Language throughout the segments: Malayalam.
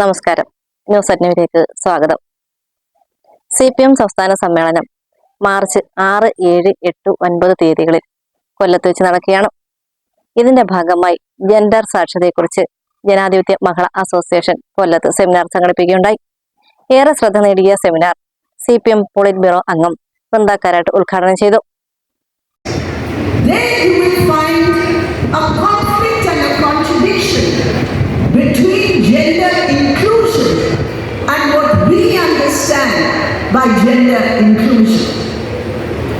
നമസ്കാരം. ന്യൂസ് അറ്റ്നൂരിലേക്ക് സ്വാഗതം. സി പി എം സംസ്ഥാന സമ്മേളനം മാർച്ച് ആറ് ഏഴ് എട്ട് ഒൻപത് തീയതികളിൽ കൊല്ലത്ത് വെച്ച് നടക്കുകയാണ്. ഇതിന്റെ ഭാഗമായി ജെൻഡർ സാക്ഷരതയെക്കുറിച്ച് ജനാധിപത്യ മഹിള അസോസിയേഷൻ കൊല്ലത്ത് സെമിനാർ സംഘടിപ്പിക്കുകയുണ്ടായി. ഏറെ ശ്രദ്ധ നേടിയ seminar C P M polit bureau അംഗം വൃന്ദാക്കാരായിട്ട് ഉദ്ഘാടനം ചെയ്തു. By gender inclusion.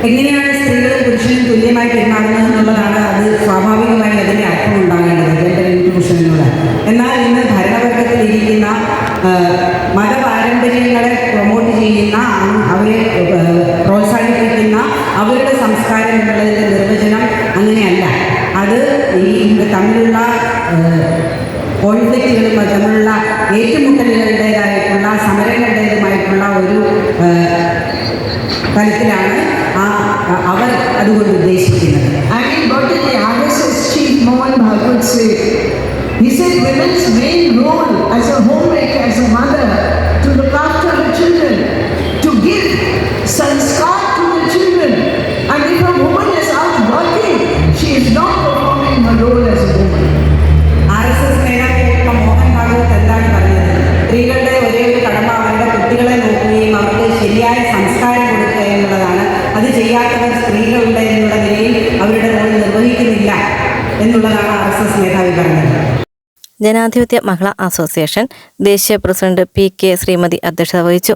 എങ്ങനെയാണ് സ്ത്രീകളും പുരുഷനും തുല്യമായി പെരുമാറുന്നത് എന്നുള്ളതാണ് അത് സ്വാഭാവികമായി അതിന്റെ അർത്ഥം ഉണ്ടാകേണ്ടത് ജെൻഡർ ഇൻക്ലൂഷനിലൂടെ എന്നാൽ ഇന്ന് ആ, മതപാരമ്പര്യങ്ങളെ പ്രൊമോട്ട് ചെയ്യുന്ന അവരെ പ്രോത്സാഹിപ്പിക്കുന്ന അവരുടെ സംസ്കാരം എന്നുള്ളതിന്റെ നിർവചനം അങ്ങനെയല്ല അത് ഈ തമ്മിലുള്ള കോൺഫ്ലിക്റ്റുകളും തമ്മിലുള്ള തലത്തിലാണ് ആ അ- അവർ അതുകൊണ്ട് ഉദ്ദേശിക്കുന്നത് I mean, what did the RSS chief Mohan Bhagwat say? He said women's main role as a homemaker, as a mother, ചെയ്യാത്തവർ സ്ത്രീകളുണ്ട് എന്നുള്ള നിലയിൽ അവരുടെ റോൾ നിർവഹിക്കുന്നില്ല എന്നുള്ളതാണ് ആർ എസ് എസ് മേധാവി പറഞ്ഞത്. ജനാധിപത്യ മഹിളാ അസോസിയേഷൻ ദേശീയ പ്രസിഡന്റ് പി കെ ശ്രീമതി അധ്യക്ഷത വഹിച്ചു.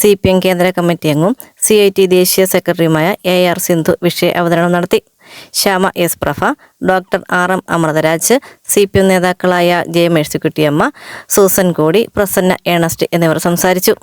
സി പി എം കേന്ദ്ര കമ്മിറ്റി അംഗവും സി ഐ ടി ദേശീയ സെക്രട്ടറിയുമായ എ ആർ സിന്ധു വിഷയ അവതരണം നടത്തി. Shyama S Prabha doctor R M Amritharaj C P M നേതാക്കളായ ജെ മേഴ്സിക്കുട്ടിയമ്മ സൂസൻ കോടി പ്രസന്ന ഏണസ്റ്റ് എന്നിവർ സംസാരിച്ചു.